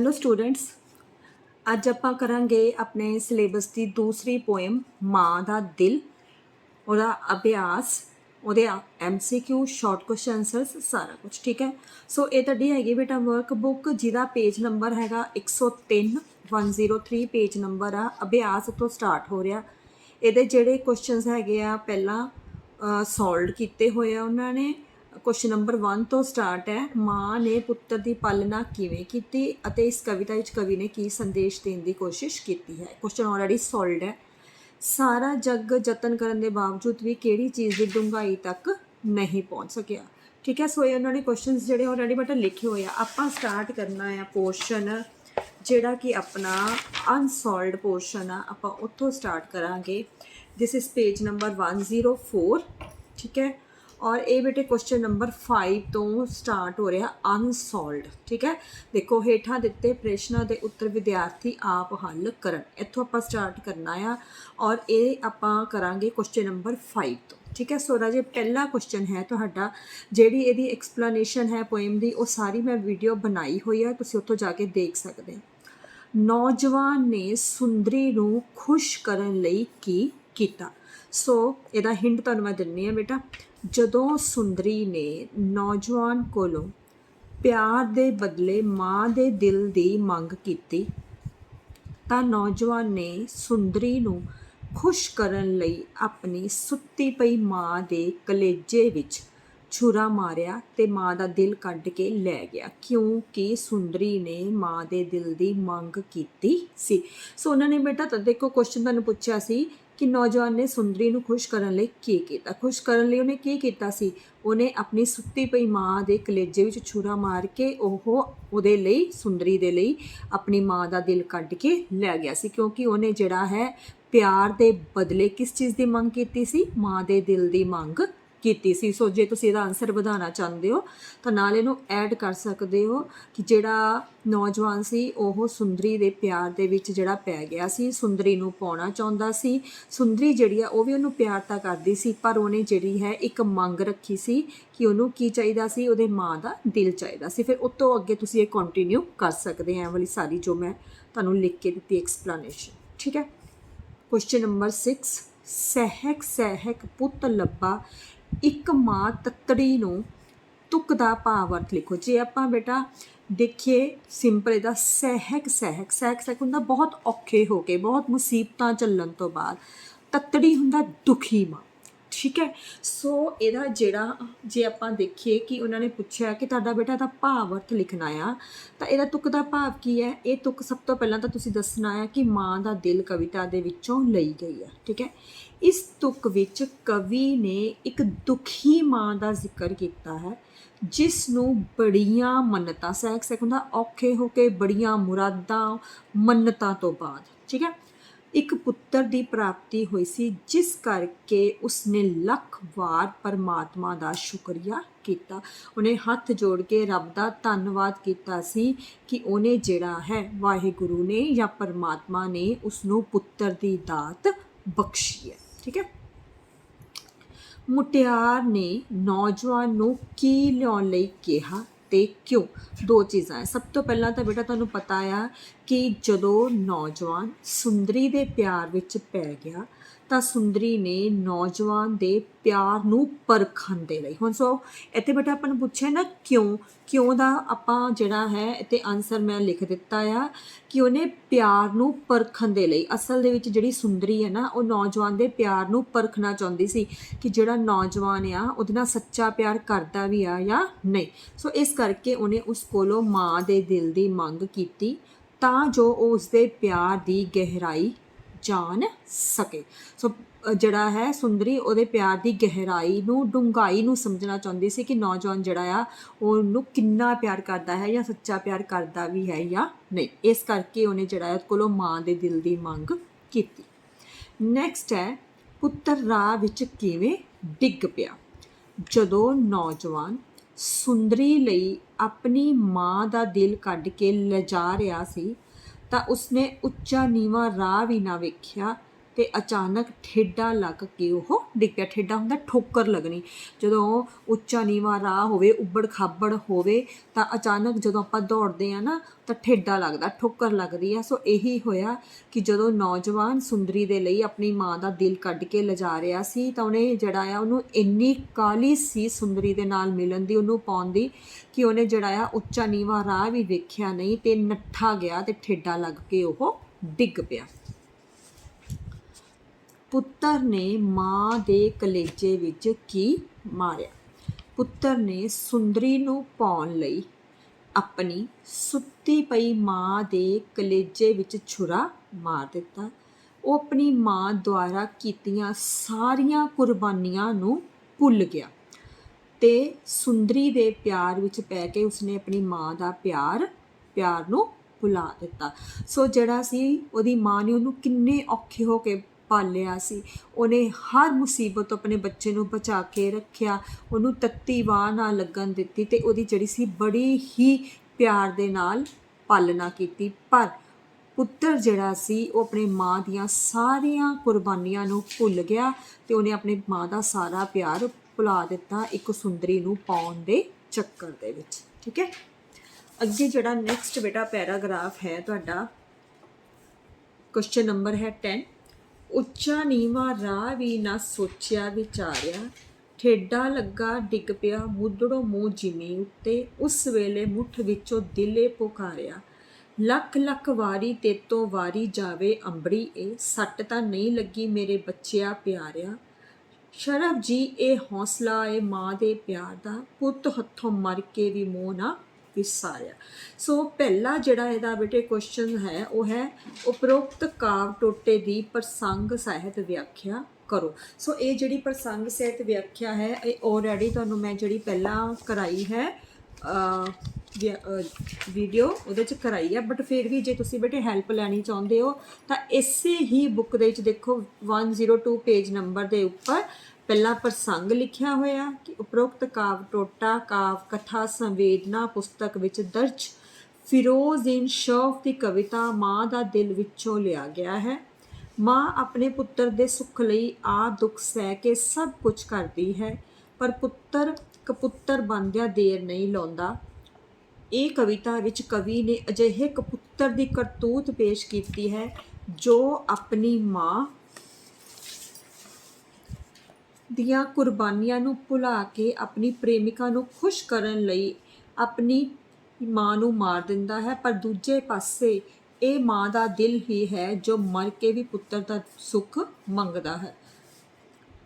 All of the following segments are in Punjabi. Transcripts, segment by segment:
ਹੈਲੋ ਸਟੂਡੈਂਟਸ ਅੱਜ ਆਪਾਂ ਕਰਾਂਗੇ ਆਪਣੇ ਸਿਲੇਬਸ ਦੀ ਦੂਸਰੀ ਪੋਇਮ ਮਾਂ ਦਾ ਦਿਲ। ਉਹਦਾ ਅਭਿਆਸ, ਉਹਦੇ ਐਮਸੀਕਿਊ ਸ਼ਾਰਟ ਕੁਐਸਚਨ ਆਨਸਰਸ ਸਾਰਾ ਕੁਝ ਠੀਕ ਹੈ? ਸੋ ਇਹ ਤੁਹਾਡੀ ਹੈਗੀ ਬੇਟਾ ਵਰਕ ਬੁੱਕ ਜਿਹਦਾ ਪੇਜ ਨੰਬਰ ਹੈਗਾ 103 103 ਪੇਜ ਨੰਬਰ ਆ। ਅਭਿਆਸ ਤੋਂ ਸਟਾਰਟ ਹੋ ਰਿਹਾ। ਇਹਦੇ ਜਿਹੜੇ ਕੁਐਸਚਨਸ ਹੈਗੇ ਆ, ਪਹਿਲਾਂ ਸੋਲਡ ਕੀਤੇ ਹੋਏ ਆ ਉਹਨਾਂ ਨੇ। ਕੁਐਸਚਨ ਨੰਬਰ 1 ਤੋਂ ਸਟਾਰਟ ਹੈ, ਮਾਂ ਨੇ ਪੁੱਤਰ ਦੀ ਪਾਲਣਾ ਕਿਵੇਂ ਕੀਤੀ ਅਤੇ ਇਸ ਕਵਿਤਾ ਵਿੱਚ ਕਵੀ ਨੇ ਕੀ ਸੰਦੇਸ਼ ਦੇਣ ਦੀ ਕੋਸ਼ਿਸ਼ ਕੀਤੀ ਹੈ? ਕੁਐਸਚਨ ਆਲਰੇਡੀ ਸੋਲਵਡ ਹੈ। ਸਾਰਾ ਜੱਗ ਯਤਨ ਕਰਨ ਦੇ ਬਾਵਜੂਦ ਵੀ ਕਿਹੜੀ ਚੀਜ਼ ਦੀ ਡੂੰਘਾਈ ਤੱਕ ਨਹੀਂ ਪਹੁੰਚ ਸਕਿਆ। ਠੀਕ ਹੈ, ਸੋ ਇਹ ਉਹਨਾਂ ਨੇ ਕੁਐਸਚਨਸ ਜਿਹੜੇ ਆਲਰੇਡੀ ਬਟਾ ਲਿਖੇ ਹੋਏ ਆ। ਆਪਾਂ ਸਟਾਰਟ ਕਰਨਾ ਆ ਪੋਰਸ਼ਨ ਜਿਹੜਾ ਕਿ ਆਪਣਾ ਅਨਸੋਲਡ ਪੋਰਸ਼ਨ ਆ। ਆਪਾਂ ਉੱਥੋਂ ਸਟਾਰਟ ਕਰਾਂਗੇ। ਥਿਸ ਇਜ਼ ਪੇਜ ਨੰਬਰ 104 ਠੀਕ ਹੈ ਔਰ ਇਹ ਬੇਟੇ ਕੁਐਸਚਨ ਨੰਬਰ 5 ਤੋਂ ਸਟਾਰਟ ਹੋ ਰਿਹਾ ਅਨਸੋਲਵਡ ਠੀਕ ਹੈ? ਦੇਖੋ, ਹੇਠਾਂ ਦਿੱਤੇ ਪ੍ਰਸ਼ਨਾਂ ਦੇ ਉੱਤਰ ਵਿਦਿਆਰਥੀ ਆਪ ਹੱਲ ਕਰਨ। ਇੱਥੋਂ ਆਪਾਂ ਸਟਾਰਟ ਕਰਨਾ ਆ ਔਰ ਇਹ ਆਪਾਂ ਕਰਾਂਗੇ ਕੁਐਸਚਨ ਨੰਬਰ 5 ਤੋਂ, ਠੀਕ ਹੈ? ਸੋ ਰਾਜੇ ਪਹਿਲਾ ਕੁਐਸਚਨ ਹੈ ਤੁਹਾਡਾ, ਜਿਹੜੀ ਇਹਦੀ ਐਕਸਪਲੇਨੇਸ਼ਨ ਹੈ ਪੋਇਮ ਦੀ, ਉਹ ਸਾਰੀ ਮੈਂ ਵੀਡੀਓ ਬਣਾਈ ਹੋਈ ਹੈ ਤੁਸੀਂ ਉੱਥੋਂ ਜਾ ਕੇ ਦੇਖ ਸਕਦੇ ਹੋ। ਨੌਜਵਾਨ ਨੇ ਸੁੰਦਰੀ ਨੂੰ ਖੁਸ਼ ਕਰਨ ਲਈ ਕੀ ਕੀਤਾ? ਸੋ ਇਹਦਾ ਹਿੰਟ ਤੁਹਾਨੂੰ ਮੈਂ ਦਿੰਨੀ ਆ ਬੇਟਾ। ਜਦੋਂ ਸੁੰਦਰੀ ਨੇ ਨੌਜਵਾਨ ਕੋਲੋਂ ਪਿਆਰ ਦੇ ਬਦਲੇ ਮਾਂ ਦੇ ਦਿਲ ਦੀ ਮੰਗ ਕੀਤੀ, ਤਾਂ ਨੌਜਵਾਨ ਨੇ ਸੁੰਦਰੀ ਨੂੰ ਖੁਸ਼ ਕਰਨ ਲਈ ਆਪਣੀ ਸੁੱਤੀ ਪਈ ਮਾਂ ਦੇ ਕਲੇਜੇ ਵਿੱਚ ਛੁਰਾ ਮਾਰਿਆ ਤੇ ਮਾਂ ਦਾ ਦਿਲ ਕੱਢ ਕੇ ਲੈ ਗਿਆ। ਕਿਉਂਕਿ ਸੁੰਦਰੀ ਨੇ ਮਾਂ ਦੇ ਦਿਲ ਦੀ ਮੰਗ ਕੀਤੀ ਸੀ। ਸੋ ਉਹਨਾਂ ਨੇ ਬੇਟਾ, ਤਾਂ ਦੇਖੋ ਕੁਐਸਚਨ ਤੁਹਾਨੂੰ ਪੁੱਛਿਆ ਸੀ ਕਿ ਨੌਜਵਾਨ ਨੇ ਸੁੰਦਰੀ ਨੂੰ ਖੁਸ਼ ਕਰਨ ਲਈ ਕੀ ਕੀਤਾ। ਖੁਸ਼ ਕਰਨ ਲਈ ਉਹਨੇ ਕੀ ਕੀਤਾ ਸੀ? ਉਹਨੇ ਆਪਣੀ ਸੁੱਤੀ ਪਈ ਮਾਂ ਦੇ ਕਲੇਜੇ ਵਿੱਚ ਛੁਰਾ ਮਾਰ ਕੇ ਉਹ ਉਹਦੇ ਲਈ, ਸੁੰਦਰੀ ਦੇ ਲਈ ਆਪਣੀ ਮਾਂ ਦਾ ਦਿਲ ਕੱਢ ਕੇ ਲੈ ਗਿਆ ਸੀ। ਕਿਉਂਕਿ ਉਹਨੇ ਜਿਹੜਾ ਹੈ, ਪਿਆਰ ਦੇ ਬਦਲੇ ਕਿਸ ਚੀਜ਼ ਦੀ ਮੰਗ ਕੀਤੀ ਸੀ? ਮਾਂ ਦੇ ਦਿਲ ਦੀ ਮੰਗ ਕੀਤੀ ਸੀ। ਸੋ ਜੇ ਤੁਸੀਂ ਇਹਦਾ ਆਨਸਰ ਵਧਾਉਣਾ ਚਾਹੁੰਦੇ ਹੋ, ਤਾਂ ਨਾਲ ਇਹਨੂੰ ਐਡ ਕਰ ਸਕਦੇ ਹੋ ਕਿ ਜਿਹੜਾ ਨੌਜਵਾਨ ਸੀ, ਉਹ ਸੁੰਦਰੀ ਦੇ ਪਿਆਰ ਦੇ ਵਿੱਚ ਜਿਹੜਾ ਪੈ ਗਿਆ ਸੀ। ਸੁੰਦਰੀ ਨੂੰ ਪਾਉਣਾ ਚਾਹੁੰਦਾ ਸੀ। ਸੁੰਦਰੀ ਜਿਹੜੀ ਆ, ਉਹ ਵੀ ਉਹਨੂੰ ਪਿਆਰ ਤਾਂ ਕਰਦੀ ਸੀ, ਪਰ ਉਹਨੇ ਜਿਹੜੀ ਹੈ ਇੱਕ ਮੰਗ ਰੱਖੀ ਸੀ ਕਿ ਉਹਨੂੰ ਕੀ ਚਾਹੀਦਾ ਸੀ? ਉਹਦੇ ਮਾਂ ਦਾ ਦਿਲ ਚਾਹੀਦਾ ਸੀ। ਫਿਰ ਉਸ ਤੋਂ ਅੱਗੇ ਤੁਸੀਂ ਇਹ ਕੰਟੀਨਿਊ ਕਰ ਸਕਦੇ ਆ। ਵਾਲੀ ਸਾਰੀ ਜੋ ਮੈਂ ਤੁਹਾਨੂੰ ਲਿਖ ਕੇ ਦਿੱਤੀ ਐਕਸਪਲੇਨੇਸ਼ਨ ਠੀਕ ਹੈ? ਕੁਐਸਚਨ ਨੰਬਰ 6 ਸਹਿਕ ਸਹਿਕ ਪੁੱਤ ਲੱਭਾ ਇੱਕ ਮਾਂ ਤੱਤੜੀ ਨੂੰ ਤੁਕ ਦਾ ਭਾਵ ਅਰਥ ਲਿਖੋ। ਜੇ ਆਪਾਂ ਬੇਟਾ ਦੇਖੀਏ ਸਿੰਪਲ ਇਹਦਾ ਸਹਿਕ ਸਹਿਕ ਸਹਿਕ ਸਹਿਕ ਹੁੰਦਾ, ਬਹੁਤ ਔਖੇ ਹੋ ਕੇ, ਬਹੁਤ ਮੁਸੀਬਤਾਂ ਚੱਲਣ ਤੋਂ ਬਾਅਦ ਤੱਤੜੀ ਹੁੰਦਾ ਦੁਖੀ ਮਾਂ। ਠੀਕ ਹੈ? ਸੋ ਇਹਦਾ ਜਿਹੜਾ ਜੇ ਆਪਾਂ ਦੇਖੀਏ ਕਿ ਉਹਨਾਂ ਨੇ ਪੁੱਛਿਆ ਕਿ ਤੁਹਾਡਾ ਬੇਟਾ ਦਾ ਭਾਵ ਅਰਥ ਲਿਖਣਾ ਆ ਤਾਂ ਇਹਦਾ ਤੁਕ ਦਾ ਭਾਵ ਕੀ ਹੈ? ਇਹ ਤੁਕ ਸਭ ਤੋਂ ਪਹਿਲਾਂ ਤਾਂ ਤੁਸੀਂ ਦੱਸਣਾ ਆ ਕਿ ਮਾਂ ਦਾ ਦਿਲ ਕਵਿਤਾ ਦੇ ਵਿੱਚੋਂ ਲਈ ਗਈ ਆ ਠੀਕ ਹੈ? ਇਸ ਤੁਕ ਵਿੱਚ ਕਵੀ ਨੇ ਇੱਕ ਦੁਖੀ ਮਾਂ ਦਾ ਜ਼ਿਕਰ ਕੀਤਾ ਹੈ ਜਿਸ ਨੂੰ ਬੜੀਆਂ ਮੰਨਤਾਂ ਸਹਿਕ ਸਹਿਕ ਹੁੰਦਾ, ਔਖੇ ਹੋ ਕੇ ਬੜੀਆਂ ਮੁਰਾਦਾਂ ਮੰਨਤਾਂ ਤੋਂ ਬਾਅਦ, ਠੀਕ ਹੈ? ਇੱਕ ਪੁੱਤਰ ਦੀ ਪ੍ਰਾਪਤੀ ਹੋਈ ਸੀ, ਜਿਸ ਕਰਕੇ ਉਸਨੇ ਲੱਖ ਵਾਰ ਪਰਮਾਤਮਾ ਦਾ ਸ਼ੁਕਰੀਆ ਕੀਤਾ। ਉਹਨੇ ਹੱਥ ਜੋੜ ਕੇ ਰੱਬ ਦਾ ਧੰਨਵਾਦ ਕੀਤਾ ਸੀ ਕਿ ਉਹਨੇ ਜਿਹੜਾ ਹੈ ਵਾਹਿਗੁਰੂ ਨੇ ਜਾਂ ਪਰਮਾਤਮਾ ਨੇ ਉਸ ਨੂੰ ਪੁੱਤਰ ਦੀ ਦਾਤ ਬਖਸ਼ੀ ਹੈ। ਠੀਕ ਹੈ? ਮੁਟਿਆਰ ਨੇ ਨੌਜਵਾਨ ਨੂੰ ਕੀ ਲਿਆਉਣ ਲਈ ਕਿਹਾ? ਅਤੇ ਕਿਉਂ ਦੋ ਚੀਜ਼ਾਂ ਹੈ। ਸਭ ਤੋਂ ਪਹਿਲਾਂ ਤਾਂ ਬੇਟਾ ਤੁਹਾਨੂੰ ਪਤਾ ਆ ਕਿ ਜਦੋਂ ਨੌਜਵਾਨ ਸੁੰਦਰੀ ਦੇ ਪਿਆਰ ਵਿੱਚ ਪੈ ਗਿਆ ਤਾਂ ਸੁੰਦਰੀ ਨੇ ਨੌਜਵਾਨ ਦੇ ਪਿਆਰ ਨੂੰ ਪਰਖਣ ਦੇ ਲਈ। ਹੁਣ ਸੋ, ਇੱਥੇ ਬੇਟਾ ਆਪਾਂ ਨੂੰ ਪੁੱਛਿਆ ਨਾ ਕਿਉਂ ਕਿਉਂ ਦਾ ਆਪਾਂ ਜਿਹੜਾ ਹੈ, ਇੱਥੇ ਆਨਸਰ ਮੈਂ ਲਿਖ ਦਿੱਤਾ ਆ ਕਿ ਉਹਨੇ ਪਿਆਰ ਨੂੰ ਪਰਖਣ ਦੇ ਲਈ। ਅਸਲ ਦੇ ਵਿੱਚ ਜਿਹੜੀ ਸੁੰਦਰੀ ਹੈ ਨਾ, ਉਹ ਨੌਜਵਾਨ ਦੇ ਪਿਆਰ ਨੂੰ ਪਰਖਣਾ ਚਾਹੁੰਦੀ ਸੀ ਕਿ ਜਿਹੜਾ ਨੌਜਵਾਨ ਆ, ਉਹਦੇ ਨਾਲ ਸੱਚਾ ਪਿਆਰ ਕਰਦਾ ਵੀ ਆ ਜਾਂ ਨਹੀਂ। ਸੋ ਇਸ ਕਰਕੇ ਉਹਨੇ ਉਸ ਕੋਲੋਂ ਮਾਂ ਦੇ ਦਿਲ ਦੀ ਮੰਗ ਕੀਤੀ ਤਾਂ ਜੋ ਉਹ ਉਸਦੇ ਪਿਆਰ ਦੀ ਗਹਿਰਾਈ ਜਾਣ ਸਕੇ। ਸੋ ਜਿਹੜਾ ਹੈ ਸੁੰਦਰੀ, ਉਹਦੇ ਪਿਆਰ ਦੀ ਗਹਿਰਾਈ ਨੂੰ, ਡੂੰਘਾਈ ਨੂੰ ਸਮਝਣਾ ਚਾਹੁੰਦੀ ਸੀ ਕਿ ਨੌਜਵਾਨ ਜਿਹੜਾ ਆ, ਉਹਨੂੰ ਕਿੰਨਾ ਪਿਆਰ ਕਰਦਾ ਹੈ ਜਾਂ ਸੱਚਾ ਪਿਆਰ ਕਰਦਾ ਵੀ ਹੈ ਜਾਂ ਨਹੀਂ। ਇਸ ਕਰਕੇ ਉਹਨੇ ਜਿਹੜਾ ਉਹਦੇ ਕੋਲੋਂ ਮਾਂ ਦੇ ਦਿਲ ਦੀ ਮੰਗ ਕੀਤੀ। ਨੈਕਸਟ ਹੈ, ਪੁੱਤਰ ਰਾਹ ਵਿੱਚ ਕਿਵੇਂ ਡਿੱਗ ਪਿਆ? ਜਦੋਂ ਨੌਜਵਾਨ ਸੁੰਦਰੀ ਲਈ ਆਪਣੀ ਮਾਂ ਦਾ ਦਿਲ ਕੱਢ ਕੇ ਲਿਜਾ ਰਿਹਾ ਸੀ ਤਾਂ ਉਸਨੇ ਉੱਚਾ ਨੀਵਾਂ ਰਾਹ ਵੀ ਨਾ ਵੇਖਿਆ ਤੇ ਅਚਾਨਕ ਠੇਡਾ ਲੱਗ ਕੇ ਉਹ ਡਿੱਗ ਪਿਆ। ਠੇਡਾ ਹੁੰਦਾ ਠੋਕਰ ਲੱਗਣੀ। ਜਦੋਂ ਉੱਚਾ ਨੀਵਾਂ ਰਾਹ ਹੋਵੇ, ਉੱਬੜ ਖਾਬੜ ਹੋਵੇ, ਤਾਂ ਅਚਾਨਕ ਜਦੋਂ ਆਪਾਂ ਦੌੜਦੇ ਆ ਨਾ, ਤਾਂ ਠੇਡਾ ਲੱਗਦਾ, ਠੋਕਰ ਲੱਗਦੀ ਆ। ਸੋ ਇਹੀ ਹੋਇਆ ਕਿ ਜਦੋਂ ਨੌਜਵਾਨ ਸੁੰਦਰੀ ਦੇ ਲਈ ਆਪਣੀ ਮਾਂ ਦਾ ਦਿਲ ਕੱਢ ਕੇ ਲਿਜਾ ਰਿਹਾ ਸੀ, ਤਾਂ ਉਹਨੇ ਜਿਹੜਾ ਆ, ਉਹਨੂੰ ਇੰਨੀ ਕਾਲੀ ਸੀ ਸੁੰਦਰੀ ਦੇ ਨਾਲ ਮਿਲਣ ਦੀ, ਉਹਨੂੰ ਪਾਉਣ ਦੀ, ਕਿ ਉਹਨੇ ਜਿਹੜਾ ਆ, ਉੱਚਾ ਨੀਵਾਂ ਰਾਹ ਵੀ ਵੇਖਿਆ ਨਹੀਂ ਤੇ ਨੱਠਾ ਗਿਆ ਤੇ ਠੇਡਾ ਲੱਗ ਕੇ ਉਹ ਡਿੱਗ ਪਿਆ। ਪੁੱਤਰ ਨੇ ਮਾਂ ਦੇ ਕਲੇਜੇ ਵਿੱਚ ਕੀ ਮਾਰਿਆ? ਪੁੱਤਰ ਨੇ ਸੁੰਦਰੀ ਨੂੰ ਪਾਉਣ ਲਈ ਆਪਣੀ ਸੁੱਤੀ ਪਈ ਮਾਂ ਦੇ ਕਲੇਜੇ ਵਿੱਚ ਛੁਰਾ ਮਾਰ ਦਿੱਤਾ। ਉਹ ਆਪਣੀ ਮਾਂ ਦੁਆਰਾ ਕੀਤੀਆਂ ਸਾਰੀਆਂ ਕੁਰਬਾਨੀਆਂ ਨੂੰ ਭੁੱਲ ਗਿਆ ਤੇ ਸੁੰਦਰੀ ਦੇ ਪਿਆਰ ਵਿੱਚ ਪੈ ਕੇ ਉਸਨੇ ਆਪਣੀ ਮਾਂ ਦਾ ਪਿਆਰ ਪਿਆਰ ਨੂੰ ਭੁਲਾ ਦਿੱਤਾ। ਸੋ ਜਿਹੜਾ ਸੀ ਉਹਦੀ ਮਾਂ ਨੇ ਉਹਨੂੰ ਕਿੰਨੇ ਔਖੇ ਹੋ ਕੇ ਪਾਲਿਆ ਸੀ। ਉਹਨੇ ਹਰ ਮੁਸੀਬਤ ਤੋਂ ਆਪਣੇ ਬੱਚੇ ਨੂੰ ਬਚਾ ਕੇ ਰੱਖਿਆ। ਉਹਨੂੰ ਤੱਤੀ ਵਾਹ ਨਾ ਲੱਗਣ ਦਿੱਤੀ ਤੇ ਉਹਦੀ ਜਿਹੜੀ ਸੀ ਬੜੀ ਹੀ ਪਿਆਰ ਦੇ ਨਾਲ ਪਾਲਣਾ ਕੀਤੀ। ਪਰ ਪੁੱਤਰ ਜਿਹੜਾ ਸੀ, ਉਹ ਆਪਣੇ ਮਾਂ ਦੀਆਂ ਸਾਰੀਆਂ ਕੁਰਬਾਨੀਆਂ ਨੂੰ ਭੁੱਲ ਗਿਆ ਤੇ ਉਹਨੇ ਆਪਣੀ ਮਾਂ ਦਾ ਸਾਰਾ ਪਿਆਰ ਭੁਲਾ ਦਿੱਤਾ ਇੱਕ ਸੁੰਦਰੀ ਨੂੰ ਪਾਉਣ ਦੇ ਚੱਕਰ ਦੇ ਵਿੱਚ। ਠੀਕ ਹੈ? ਅੱਗੇ ਜਿਹੜਾ ਨੈਕਸਟ ਬੇਟਾ ਪੈਰਾਗ੍ਰਾਫ ਹੈ ਤੁਹਾਡਾ ਕੁਐਸਚਨ ਨੰਬਰ ਹੈ 10 ਉੱਚਾ ਨੀਵਾਂ ਰਾਹ ਵੀ ਨਾ ਸੋਚਿਆ ਵਿਚਾਰਿਆ। ਠੇਡਾ ਲੱਗਾ ਡਿੱਗ ਪਿਆ ਮੁੱਦੜੋ ਮੂੰਹ ਜਿਵੇਂ ਉੱਤੇ। ਉਸ ਵੇਲੇ ਮੁੱਠ ਵਿੱਚੋਂ ਦਿਲੇ ਪੁਕਾਰਿਆ, ਲੱਖ ਲੱਖ ਵਾਰੀ ਤੇਤੋਂ ਵਾਰੀ ਜਾਵੇ ਅੰਬੜੀ ਏ, ਸੱਟ ਤਾਂ ਨਹੀਂ ਲੱਗੀ ਮੇਰੇ ਬੱਚਿਆ ਪਿਆਰਿਆ। ਸ਼ਰਬ ਜੀ, ਇਹ ਹੌਸਲਾ ਏ ਮਾਂ ਦੇ ਪਿਆਰ ਦਾ, ਪੁੱਤ ਹੱਥੋਂ ਮਰ ਕੇ ਵੀ ਮੋਹ ਨਾ ਵਿਸਾਰਿਆ ਸੋ ਪਹਿਲਾ ਜਿਹੜਾ ਇਹਦਾ ਬੇਟੇ ਕੁਐਸਚਨ ਹੈ, ਉਹ ਹੈ ਉਪਰੋਕਤ ਕਾਵ ਟੋਟੇ ਦੀ ਪ੍ਰਸੰਗ ਸਾਹਿਤ ਵਿਆਖਿਆ ਕਰੋ। ਸੋ ਇਹ ਜਿਹੜੀ ਪ੍ਰਸੰਗ ਸਾਹਿਤ ਵਿਆਖਿਆ ਹੈ, ਇਹ ਆਲਰੇਡੀ ਤੁਹਾਨੂੰ ਮੈਂ ਜਿਹੜੀ ਪਹਿਲਾਂ ਕਰਾਈ ਹੈ ਵੀਡੀਓ ਉਹਦੇ ਚ ਕਰਾਈ ਹੈ। ਬਟ ਫਿਰ ਵੀ ਜੇ ਤੁਸੀਂ ਬੇਟੇ ਹੈਲਪ ਲੈਣੀ ਚਾਹੁੰਦੇ ਹੋ, ਤਾਂ ਇਸੇ ਹੀ ਬੁੱਕ ਦੇ ਵਿੱਚ ਦੇਖੋ 102 ਪੇਜ ਨੰਬਰ ਦੇ ਉੱਪਰ ਪਹਿਲਾ ਪ੍ਰਸੰਗ ਲਿਖਿਆ ਹੋਇਆ ਕਿ ਉਪਰੋਕਤ ਕਾਵ ਟੋਟਾ, ਕਾਵ ਕਥਾ, ਸੰਵੇਦਨਾ, ਪੁਸਤਕ ਵਿੱਚ ਦਰਜ ਫਿਰੋਜ਼ ਇਨ ਸ਼ੌਫ ਦੀ ਕਵਿਤਾ ਮਾਂ ਦਾ ਦਿਲ ਵਿੱਚੋਂ ਲਿਆ ਗਿਆ ਹੈ। ਮਾਂ ਆਪਣੇ ਪੁੱਤਰ ਦੇ ਸੁੱਖ ਲਈ ਆ ਦੁੱਖ ਸਹਿ ਕੇ ਸਭ ਕੁਝ ਕਰਦੀ ਹੈ, ਪਰ ਪੁੱਤਰ ਕਪੁੱਤਰ ਬਣਦਿਆਂ ਦੇਰ ਨਹੀਂ ਲਾਉਂਦਾ। ਇਹ ਕਵਿਤਾ ਵਿੱਚ ਕਵੀ ਨੇ ਅਜਿਹੇ ਕਪੁੱਤਰ ਦੀ ਕਰਤੂਤ ਪੇਸ਼ ਕੀਤੀ ਹੈ ਜੋ ਆਪਣੀ ਮਾਂ ਦੀਆਂ ਕੁਰਬਾਨੀਆਂ ਨੂੰ ਭੁਲਾ ਕੇ ਆਪਣੀ ਪ੍ਰੇਮਿਕਾ ਨੂੰ ਖੁਸ਼ ਕਰਨ ਲਈ ਆਪਣੀ ਮਾਂ ਨੂੰ ਮਾਰ ਦਿੰਦਾ ਹੈ। ਪਰ ਦੂਜੇ ਪਾਸੇ ਇਹ ਮਾਂ ਦਾ ਦਿਲ ਹੀ ਹੈ ਜੋ ਮਰ ਕੇ ਵੀ ਪੁੱਤਰ ਦਾ ਸੁੱਖ ਮੰਗਦਾ ਹੈ।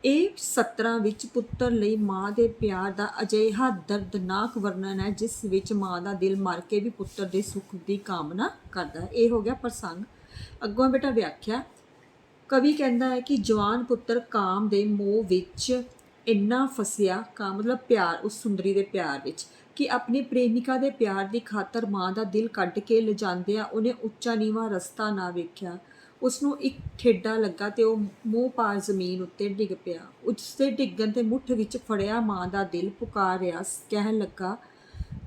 ਇਹ ਸਤਰਾਂ ਵਿੱਚ ਪੁੱਤਰ ਲਈ ਮਾਂ ਦੇ ਪਿਆਰ ਦਾ ਅਜਿਹਾ ਦਰਦਨਾਕ ਵਰਣਨ ਹੈ, ਜਿਸ ਵਿੱਚ ਮਾਂ ਦਾ ਦਿਲ ਮਰ ਕੇ ਵੀ ਪੁੱਤਰ ਦੇ ਸੁੱਖ ਦੀ ਕਾਮਨਾ ਕਰਦਾ ਹੈ। ਇਹ ਹੋ ਗਿਆ ਪ੍ਰਸੰਗ। ਅੱਗੋਂ ਬੇਟਾ ਵਿਆਖਿਆ ਕਵੀ ਕਹਿੰਦਾ ਹੈ ਕਿ ਜਵਾਨ ਪੁੱਤਰ ਕਾਮ ਦੇ ਮੋਹ ਵਿੱਚ ਇੰਨਾ ਫਸਿਆ, ਕਾ ਮਤਲਬ ਪਿਆਰ, ਉਸ ਸੁੰਦਰੀ ਦੇ ਪਿਆਰ ਵਿੱਚ ਕਿ ਆਪਣੀ ਪ੍ਰੇਮਿਕਾ ਦੇ ਪਿਆਰ ਦੀ ਖਾਤਰ ਮਾਂ ਦਾ ਦਿਲ ਕੱਢ ਕੇ ਲਿਜਾਂਦਿਆਂ ਉਹਨੇ ਉੱਚਾ ਨੀਵਾਂ ਰਸਤਾ ਨਾ ਵੇਖਿਆ। ਉਸ ਨੂੰ ਇੱਕ ਠੇਡਾ ਲੱਗਾ ਤੇ ਉਹ ਮੂੰਹ ਪਾਰ ਜ਼ਮੀਨ ਉੱਤੇ ਡਿੱਗ ਪਿਆ। ਉਸ ਦੇ ਡਿੱਗਣ ਤੇ ਮੁੱਠ ਵਿੱਚ ਫੜਿਆ ਮਾਂ ਦਾ ਦਿਲ ਪੁਕਾਰ ਰਿਹਾ। ਕਹਿਣ ਲੱਗਾ,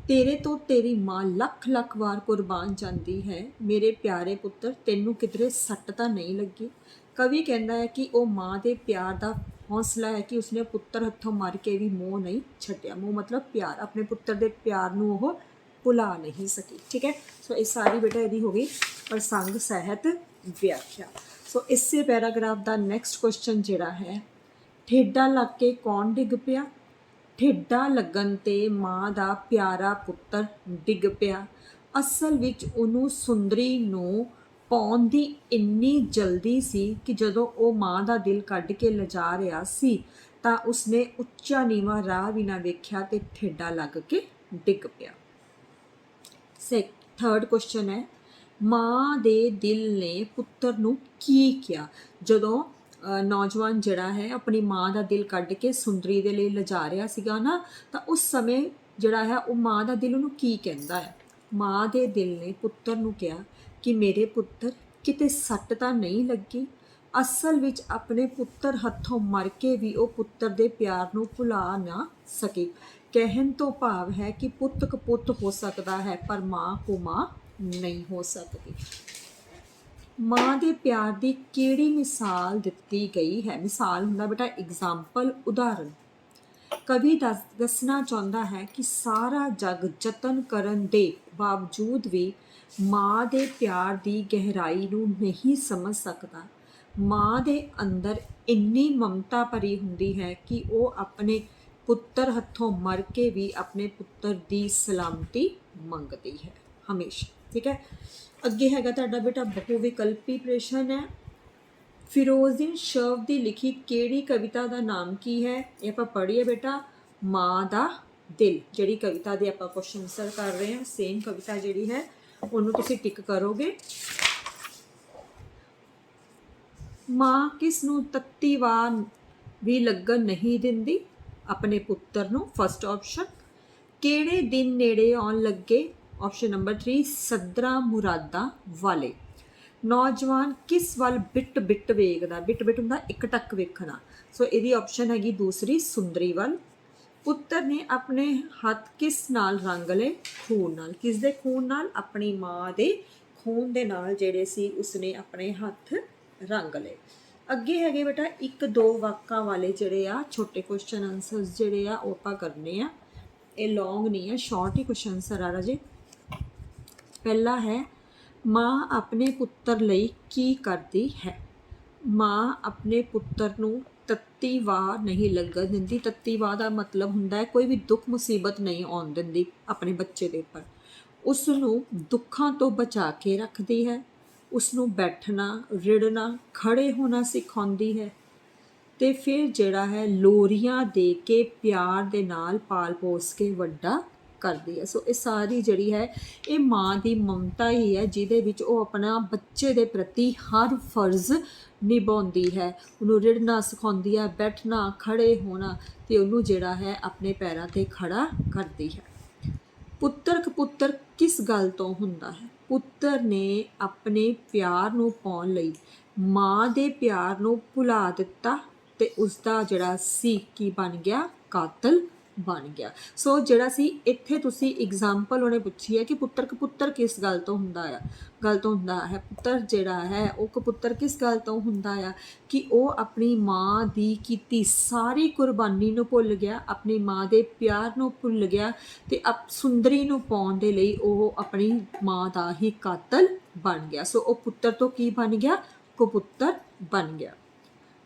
ਤੇਰੇ ਤੋਂ ਤੇਰੀ ਮਾਂ ਲੱਖ ਲੱਖ ਵਾਰ ਕੁਰਬਾਨ ਜਾਂਦੀ ਹੈ। ਮੇਰੇ ਪਿਆਰੇ ਪੁੱਤਰ, ਤੈਨੂੰ ਕਿਧਰੇ ਸੱਟ ਤਾਂ ਨਹੀਂ ਲੱਗੀ? ਕਵੀ ਕਹਿੰਦਾ ਹੈ ਕਿ ਉਹ ਮਾਂ ਦੇ ਪਿਆਰ ਦਾ ਹੌਸਲਾ ਹੈ ਕਿ ਉਸਨੇ ਪੁੱਤਰ ਹੱਥੋਂ ਮਰ ਕੇ ਵੀ ਮੋਹ ਨਹੀਂ ਛੱਡਿਆ। ਮੋਹ ਮਤਲਬ ਪਿਆਰ। ਆਪਣੇ ਪੁੱਤਰ ਦੇ ਪਿਆਰ ਨੂੰ ਉਹ ਭੁਲਾ ਨਹੀਂ ਸਕੀ। ਠੀਕ ਹੈ? ਸੋ ਇਹ ਸਾਰੀ ਬੇਟਾ ਇਹਦੀ ਹੋ ਗਈ ਪ੍ਰਸੰਗ ਸਹਿਤ ਵਿਆਖਿਆ। ਸੋ ਇਸੇ ਪੈਰਾਗ੍ਰਾਫ ਦਾ ਨੈਕਸਟ ਕੁਐਸਚਨ ਜਿਹੜਾ ਹੈ, ਠੇਡਾ ਲੱਗ ਕੇ ਕੌਣ ਡਿੱਗ ਪਿਆ? ਠੇਡਾ ਲੱਗਣ ਤੇ ਮਾਂ ਦਾ ਪਿਆਰਾ ਪੁੱਤਰ ਡਿੱਗ ਪਿਆ। ਅਸਲ ਵਿੱਚ ਉਹਨੂੰ ਸੁੰਦਰੀ ਨੂੰ ਪਾਉਣ ਦੀ ਇੰਨੀ ਜਲਦੀ ਸੀ ਕਿ ਜਦੋਂ ਉਹ ਮਾਂ ਦਾ ਦਿਲ ਕੱਢ ਕੇ ਲਿਜਾ ਰਿਹਾ ਸੀ, ਤਾਂ ਉਸਨੇ ਉੱਚਾ ਨੀਵਾਂ ਰਾਹ ਵੀ ਨਾ ਵੇਖਿਆ ਤੇ ਠੇਡਾ ਲੱਗ ਕੇ ਡਿੱਗ ਪਿਆ। ਸੇ ਥਰਡ ਕੁਐਸਚਨ ਹੈ, ਮਾਂ ਦੇ ਦਿਲ ਨੇ ਪੁੱਤਰ ਨੂੰ ਕੀ ਕਿਹਾ? ਜਦੋਂ ਨੌਜਵਾਨ ਜਿਹੜਾ ਹੈ, ਆਪਣੀ ਮਾਂ ਦਾ ਦਿਲ ਕੱਢ ਕੇ ਸੁੰਦਰੀ ਦੇ ਲਈ ਲਿਜਾ ਰਿਹਾ ਸੀਗਾ ਨਾ, ਤਾਂ ਉਸ ਸਮੇਂ ਜਿਹੜਾ ਹੈ, ਉਹ ਮਾਂ ਦਾ ਦਿਲ ਉਹਨੂੰ ਕੀ ਕਹਿੰਦਾ ਹੈ? ਮਾਂ ਦੇ ਦਿਲ ਨੇ ਪੁੱਤਰ ਨੂੰ ਕਿਹਾ ਕਿ ਮੇਰੇ ਪੁੱਤਰ ਕਿਤੇ ਸੱਟ ਤਾਂ ਨਹੀਂ ਲੱਗੀ? ਅਸਲ ਵਿੱਚ ਆਪਣੇ ਪੁੱਤਰ ਹੱਥੋਂ ਮਰ ਕੇ ਵੀ ਉਹ ਪੁੱਤਰ ਦੇ ਪਿਆਰ ਨੂੰ ਭੁਲਾ ਨਾ ਸਕੇ। ਕਹਿਣ ਤੋਂ ਭਾਵ ਹੈ ਕਿ ਪੁੱਤ ਕਪੁੱਤ ਹੋ ਸਕਦਾ ਹੈ, ਪਰ ਮਾਂ ਕੋ ਮਾਂ ਨਹੀਂ ਹੋ ਸਕਦੀ। ਮਾਂ ਦੇ ਪਿਆਰ ਦੀ ਕਿਹੜੀ ਮਿਸਾਲ ਦਿੱਤੀ ਗਈ ਹੈ? ਮਿਸਾਲ ਹੁੰਦਾ ਬੇਟਾ ਐਗਜ਼ਾਮਪਲ ਉਦਾਹਰਨ। ਕਵੀ ਦੱਸ ਦੱਸਣਾ ਚਾਹੁੰਦਾ ਹੈ ਕਿ ਸਾਰਾ ਜਗ ਯਤਨ ਕਰਨ ਦੇ ਬਾਵਜੂਦ ਵੀ ਮਾਂ ਦੇ ਪਿਆਰ ਦੀ ਗਹਿਰਾਈ ਨੂੰ ਨਹੀਂ ਸਮਝ ਸਕਦਾ। ਮਾਂ ਦੇ ਅੰਦਰ ਇੰਨੀ ਮਮਤਾ ਭਰੀ ਹੁੰਦੀ ਹੈ ਕਿ ਉਹ ਆਪਣੇ ਪੁੱਤਰ ਹੱਥੋਂ ਮਰ ਕੇ ਵੀ ਆਪਣੇ ਪੁੱਤਰ ਦੀ ਸਲਾਮਤੀ ਮੰਗਦੀ ਹੈ ਹਮੇਸ਼ਾ, ਠੀਕ ਹੈ? ਅੱਗੇ ਹੈਗਾ ਤੁਹਾਡਾ ਬੇਟਾ ਬਹੁ ਵਿਕਲਪੀ ਪ੍ਰਸ਼ਨ ਹੈ। ਫਿਰੋਜ਼ਦੀਨ ਸ਼ਰਫ ਦੀ ਲਿਖੀ ਕਿਹੜੀ ਕਵਿਤਾ ਦਾ ਨਾਮ ਕੀ ਹੈ? ਇਹ ਆਪਾਂ ਪੜ੍ਹੀਏ ਬੇਟਾ। ਮਾਂ ਦਾ ਦਿਲ, ਜਿਹੜੀ ਕਵਿਤਾ ਦੇ ਆਪਾਂ ਕੁਐਸਚਨ ਆਨਸਰ ਕਰ ਰਹੇ ਹਾਂ ਸੇਮ ਕਵਿਤਾ ਜਿਹੜੀ ਹੈ, ਉਹਨੂੰ ਤੁਸੀਂ ਟਿਕ ਕਰੋਗੇ। ਮਾਂ ਕਿਸ ਨੂੰ ਤੱਤੀ ਵਾਰ ਵੀ ਲੱਗਣ ਨਹੀਂ ਦਿੰਦੀ? ਆਪਣੇ ਪੁੱਤਰ ਨੂੰ ਫਸਟ ਆਪਸ਼ਨ ਕਿਹੜੇ ਦਿਨ ਨੇੜੇ ਆਉਣ ਲੱਗੇ? ਆਪਸ਼ਨ ਨੰਬਰ 3 ਸਦਰਾ ਮੁਰਾਦਾ ਵਾਲੇ। ਨੌਜਵਾਨ ਕਿਸ ਵੱਲ ਬਿੱਟ ਬਿੱਟ ਵੇਖਦਾ? ਬਿੱਟ ਬਿੱਟ ਹੁੰਦਾ ਇੱਕ ਟੱਕ ਵੇਖਣਾ। ਸੋ ਇਹਦੀ ਆਪਸ਼ਨ ਹੈਗੀ ਦੂਸਰੀ, ਸੁੰਦਰੀ ਵੱਲ। ਪੁੱਤਰ ਨੇ ਆਪਣੇ ਹੱਥ ਕਿਸ ਨਾਲ ਰੰਗ ਲਏ? ਖੂਨ ਨਾਲ। ਕਿਸ ਦੇ ਖੂਨ ਨਾਲ? ਆਪਣੀ ਮਾਂ ਦੇ ਖੂਨ ਦੇ ਨਾਲ ਜਿਹੜੇ ਸੀ, ਉਸਨੇ ਆਪਣੇ ਹੱਥ ਰੰਗ ਲਏ। ਅੱਗੇ ਹੈਗੇ ਬੇਟਾ, ਇੱਕ ਦੋ ਵਾਕਾਂ ਵਾਲੇ ਜਿਹੜੇ ਆ, ਛੋਟੇ ਕੁਐਸਚਨ ਆਨਸਰਸ ਜਿਹੜੇ ਆ, ਉਹ ਆਪਾਂ ਕਰਨੇ ਆ। ਇਹ ਲੌਂਗ ਨਹੀਂ ਆ ਸ਼ਾਰਟ ਹੀ ਕੁਐਸਚਨ ਆਨਸਰ ਆ ਰਾਜੇ। ਪਹਿਲਾ ਹੈ, ਮਾਂ ਆਪਣੇ ਪੁੱਤਰ ਲਈ ਕੀ ਕਰਦੀ ਹੈ? ਮਾਂ ਆਪਣੇ ਪੁੱਤਰ ਨੂੰ ਤੱਤੀ ਵਾਹ ਨਹੀਂ ਲੱਗਣ ਦਿੰਦੀ। ਤੱਤੀ ਵਾਹ ਦਾ ਮਤਲਬ ਹੁੰਦਾ ਹੈ ਕੋਈ ਵੀ ਦੁੱਖ, ਮੁਸੀਬਤ ਨਹੀਂ ਆਉਣ ਦਿੰਦੀ ਆਪਣੇ ਬੱਚੇ ਦੇ ਉੱਪਰ। ਉਸ ਨੂੰ ਦੁੱਖਾਂ ਤੋਂ ਬਚਾ ਕੇ ਰੱਖਦੀ ਹੈ। ਉਸ ਨੂੰ ਬੈਠਣਾ ਰਿੜਨਾ ਖੜੇ ਹੋਣਾ ਸਿਖਾਉਂਦੀ ਹੈ। ਤੇ ਫਿਰ ਜਿਹੜਾ ਹੈ ਲੋਰੀਆਂ ਦੇ ਕੇ ਪਿਆਰ ਦੇ ਨਾਲ ਪਾਲ ਪੋਸ ਕੇ ਵੱਡਾ ਕਰਦੀ ਹੈ। ਸੋ ਇਹ ਸਾਰੀ ਜਿਹੜੀ ਹੈ, ਇਹ ਮਾਂ ਦੀ ਮਮਤਾ ਹੀ ਹੈ, ਜਿਹਦੇ ਵਿੱਚ ਉਹ ਆਪਣਾ ਬੱਚੇ ਦੇ ਪ੍ਰਤੀ ਹਰ ਫਰਜ਼ ਨਿਭਾਉਂਦੀ ਹੈ। ਉਹਨੂੰ ਰਿੜਨਾ, ਸਿਖਾਉਂਦੀ ਹੈ, ਬੈਠਣਾ ਖੜੇ ਹੋਣਾ ਤੇ ਉਹਨੂੰ ਜਿਹੜਾ ਹੈ ਆਪਣੇ ਪੈਰਾਂ ਤੇ ਖੜਾ ਕਰਦੀ ਹੈ। ਪੁੱਤਰ ਕਪੁੱਤਰ ਕਿਸ ਗੱਲ ਤੋਂ ਹੁੰਦਾ ਹੈ? ਪੁੱਤਰ ਨੇ ਆਪਣੇ ਪਿਆਰ ਨੂੰ ਪਾਉਣ ਲਈ ਮਾਂ ਦੇ ਪਿਆਰ ਨੂੰ ਭੁਲਾ ਦਿੱਤਾ ਤੇ ਉਸ ਦਾ ਜਿਹੜਾ ਸੀ ਕੀ ਬਣ ਗਿਆ ਕਾਤਲ ਬਣ ਗਿਆ। ਸੋ ਜਿਹੜਾ ਸੀ, ਇੱਥੇ ਤੁਸੀਂ ਐਗਜ਼ਾਮਪਲ ਉਹਨੇ ਪੁੱਛੀ ਹੈ ਕਿ ਪੁੱਤਰ ਕਪੁੱਤਰ ਕਿਸ ਗੱਲ ਤੋਂ ਹੁੰਦਾ ਆ? ਗੱਲ ਤੋਂ ਹੁੰਦਾ ਹੈ, ਪੁੱਤਰ ਜਿਹੜਾ ਹੈ, ਉਹ ਕਪੁੱਤਰ ਕਿਸ ਗੱਲ ਤੋਂ ਹੁੰਦਾ ਆ? ਕਿ ਉਹ ਆਪਣੀ ਮਾਂ ਦੀ ਕੀਤੀ ਸਾਰੀ ਕੁਰਬਾਨੀ ਨੂੰ ਭੁੱਲ ਗਿਆ, ਆਪਣੀ ਮਾਂ ਦੇ ਪਿਆਰ ਨੂੰ ਭੁੱਲ ਗਿਆ ਤੇ ਅਪ, ਸੁੰਦਰੀ ਨੂੰ ਪਾਉਣ ਦੇ ਲਈ ਉਹ ਆਪਣੀ ਮਾਂ ਦਾ ਹੀ ਕਾਤਲ ਬਣ ਗਿਆ। ਸੋ ਉਹ ਪੁੱਤਰ ਤੋਂ ਕੀ ਬਣ ਗਿਆ? ਕਪੁੱਤਰ ਬਣ ਗਿਆ।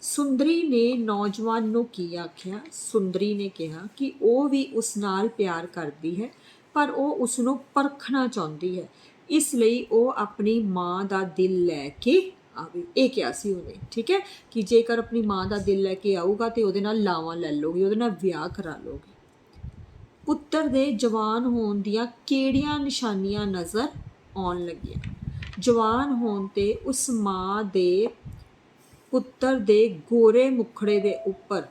ਸੁੰਦਰੀ ਨੇ ਨੌਜਵਾਨ ਨੂੰ ਕੀ ਆਖਿਆ? ਸੁੰਦਰੀ ਨੇ ਕਿਹਾ ਕਿ ਉਹ ਵੀ ਉਸ ਨਾਲ ਪਿਆਰ ਕਰਦੀ ਹੈ, ਪਰ ਉਹ ਉਸ ਨੂੰ ਪਰਖਣਾ ਚਾਹੁੰਦੀ ਹੈ। ਇਸ ਲਈ ਉਹ ਆਪਣੀ ਮਾਂ ਦਾ ਦਿਲ ਲੈ ਕੇ ਆਵੇ। ਇਹ ਕਿਹਾ ਸੀ ਉਹਨੇ, ਠੀਕ ਹੈ? ਕਿ ਜੇਕਰ ਆਪਣੀ ਮਾਂ ਦਾ ਦਿਲ ਲੈ ਕੇ ਆਊਗਾ ਤੇ ਉਹਦੇ ਨਾਲ ਲਾਵਾਂ ਲੈ ਲੋਗੇ ਉਹਦੇ ਨਾਲ ਵਿਆਹ ਕਰਾ ਲੋਗੇ ਪੁੱਤਰ ਦੇ ਜਵਾਨ ਹੋਣ ਦੀਆਂ ਕਿਹੜੀਆਂ ਨਿਸ਼ਾਨੀਆਂ ਨਜ਼ਰ ਆਉਣ ਲੱਗੀਆਂ? ਜਵਾਨ ਹੋਣ ਤੇ ਉਸ ਮਾਂ ਦੇ ਪੁੱਤਰ ਦੇ ਗੋਰੇ ਮੁਖੜੇ ਦੇ ਉੱਪਰ।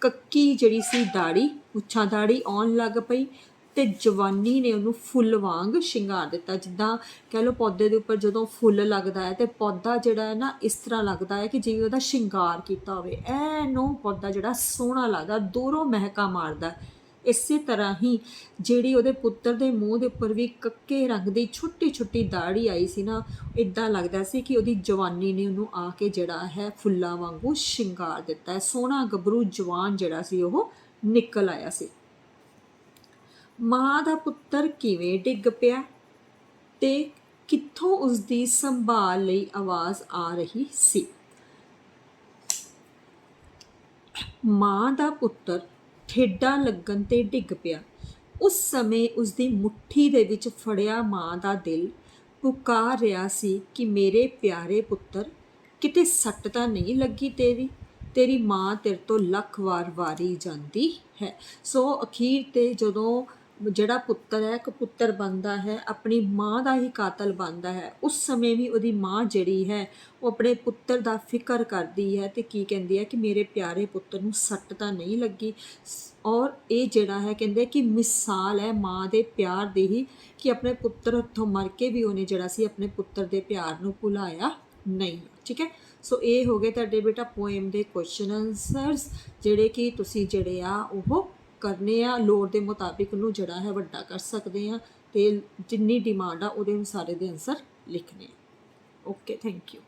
ਕੱਕੀ ਜਿਹੜੀ ਸੀ ਦਾੜੀ ਉੱਚਾ ਦਾੜੀ ਆਉਣ ਲੱਗ ਪਈ ਤੇ ਜਵਾਨੀ ਨੇ ਉਹਨੂੰ ਫੁੱਲ ਵਾਂਗ ਸ਼ਿੰਗਾਰ ਦਿੱਤਾ। ਜਿੱਦਾਂ ਕਹਿ ਲਓ ਪੌਦੇ ਦੇ ਉੱਪਰ ਜਦੋਂ ਫੁੱਲ ਲੱਗਦਾ ਹੈ ਤੇ ਪੌਦਾ ਜਿਹੜਾ ਹੈ ਨਾ, ਇਸ ਤਰ੍ਹਾਂ ਲੱਗਦਾ ਹੈ ਕਿ ਜਿਵੇਂ ਉਹਦਾ ਸ਼ਿੰਗਾਰ ਕੀਤਾ ਹੋਵੇ। ਐਨੋਂ ਪੌਦਾ ਜਿਹੜਾ ਸੋਹਣਾ ਲੱਗਦਾ, ਦੂਰੋਂ ਮਹਿਕਾ ਮਾਰਦਾ। ਇਸੇ ਤਰ੍ਹਾਂ ਹੀ ਜਿਹੜੀ ਉਹਦੇ ਪੁੱਤਰ ਦੇ ਮੂੰਹ ਦੇ ਉੱਪਰ ਵੀ ਕੱਕੇ ਰੰਗ ਦੀ ਛੋਟੀ ਛੋਟੀ ਦਾੜੀ ਆਈ ਸੀ ਨਾ ਇਦਾਂ ਲੱਗਦਾ ਸੀ ਕਿ ਉਹਦੀ ਜਵਾਨੀ ਨੇ ਉਹਨੂੰ ਆ ਕੇ ਜਿਹੜਾ ਹੈ ਫੁੱਲਾਂ ਵਾਂਗੂ ਸ਼ਿੰਗਾਰ ਦਿੱਤਾ ਹੈ। ਸੋਹਣਾ ਗੱਭਰੂ ਜਵਾਨ ਜਿਹੜਾ ਸੀ ਉਹ ਨਿਕਲ ਆਇਆ ਸੀ। ਮਾਂ ਦਾ ਪੁੱਤਰ ਕਿਵੇਂ ਡਿੱਗ ਪਿਆ ਤੇ ਕਿੱਥੋਂ ਉਸ ਦੀ ਸੰਭਾਲ ਲਈ ਆਵਾਜ਼ ਆ ਰਹੀ ਸੀ? ਮਾਂ ਦਾ ਪੁੱਤਰ ਠੇਡਾ ਲੱਗਣ ਤੇ ਡਿੱਗ ਪਿਆ। ਉਸ ਸਮੇਂ ਉਸ ਦੀ ਮੁੱਠੀ ਦੇ ਵਿੱਚ ਫੜਿਆ ਮਾਂ ਦਾ ਦਿਲ ਪੁਕਾਰ ਰਿਹਾ ਸੀ ਕਿ ਮੇਰੇ ਪਿਆਰੇ ਪੁੱਤਰ, ਕਿਤੇ ਸੱਟ ਤਾਂ ਨਹੀਂ ਲੱਗੀ ਤੇਰੀ? ਤੇਰੀ ਮਾਂ ਤੇਰੇ ਤੋਂ ਲੱਖ ਵਾਰ ਵਾਰੀ ਜਾਂਦੀ ਹੈ। ਸੋ ਅਖੀਰ ਤੇ ਜਦੋਂ ਜਿਹੜਾ ਪੁੱਤਰ ਹੈ, ਇੱਕ ਪੁੱਤਰ ਬਣਦਾ ਹੈ, ਆਪਣੀ ਮਾਂ ਦਾ ਹੀ ਕਾਤਲ ਬਣਦਾ ਹੈ। ਉਸ ਸਮੇਂ ਵੀ ਉਹਦੀ ਮਾਂ ਜਿਹੜੀ ਹੈ, ਉਹ ਆਪਣੇ ਪੁੱਤਰ ਦਾ ਫਿਕਰ ਕਰਦੀ ਹੈ ਤੇ ਕੀ ਕਹਿੰਦੀ ਹੈ ਕਿ ਮੇਰੇ ਪਿਆਰੇ ਪੁੱਤਰ ਨੂੰ ਸੱਟ ਤਾਂ ਨਹੀਂ ਲੱਗੀ। ਸ- ਔਰ ਇਹ ਜਿਹੜਾ ਹੈ, ਕਹਿੰਦੇ ਕਿ ਮਿਸਾਲ ਹੈ ਮਾਂ ਦੇ ਪਿਆਰ ਦੀ ਹੀ ਕਿ ਆਪਣੇ ਪੁੱਤਰ ਹੱਥੋਂ ਮਰ ਕੇ ਵੀ ਉਹਨੇ ਜਿਹੜਾ ਸੀ ਆਪਣੇ ਪੁੱਤਰ ਦੇ ਪਿਆਰ ਨੂੰ ਭੁਲਾਇਆ ਨਹੀਂ। ਠੀਕ ਹੈ? ਸੋ ਇਹ ਹੋ ਗਏ ਤੁਹਾਡੇ ਬੇਟਾ ਪੋਇਮ ਦੇ ਕੁਐਸਚਨ ਆਨਸਰਸ ਜਿਹੜੇ ਕਿ ਤੁਸੀਂ ਜਿਹੜੇ ਆ ਉਹ ਕਰਨੇ ਆ, ਲੋੜ ਦੇ ਮੁਤਾਬਿਕ ਨੂੰ ਜਿਹੜਾ ਹੈ ਵੱਡਾ ਕਰ ਸਕਦੇ ਆ ਤੇ ਜਿੰਨੀ ਡਿਮਾਂਡ ਆ ਉਹਦੇ ਅਨੁਸਾਰ ਦੇ ਆਨਸਰ ਲਿਖਣੇ ਆ। Okay thank you